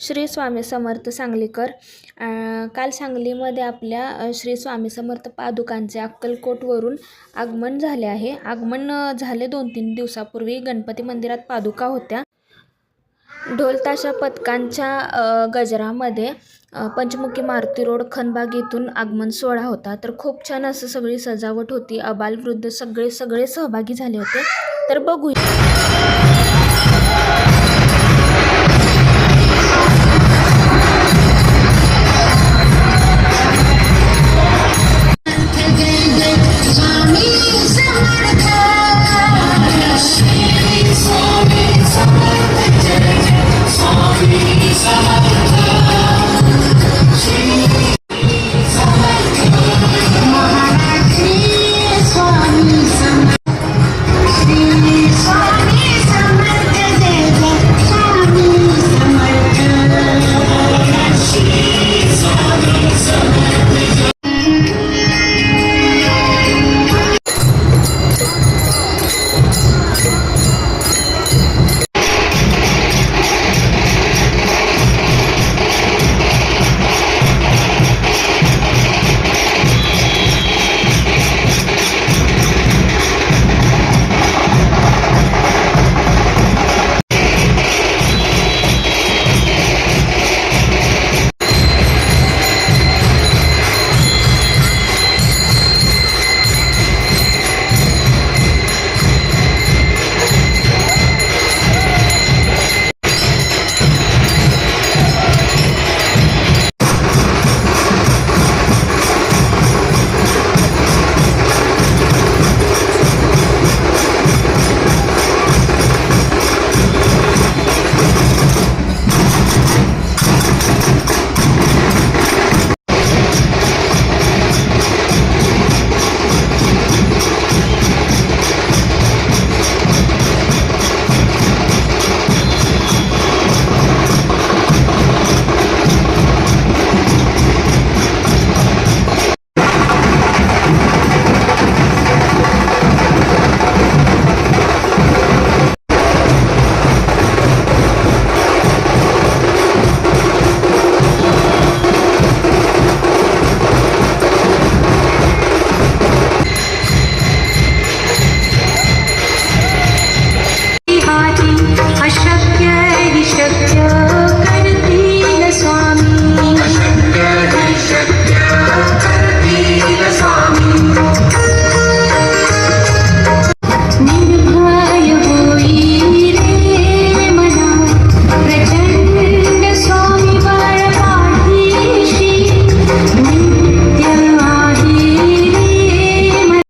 श्री स्वामी समर्थ सांगलीकर काल सांगलीमध्ये आपल्या श्री स्वामी समर्थ पादुकांचे अक्कलकोटवरून आगमन झाले आहे. आगमन झाले दोन तीन दिवसापूर्वी गणपती मंदिरात पादुका होत्या. ढोल ताशा पथकांच्या गजरामध्ये पंचमुखी मारुती रोड खनबाग येथून आगमन सोहळा होता. तर खूप छान असं सगळी सजावट होती. अबालवृद्ध सगळे सगळे सहभागी झाले होते. तर बघूया.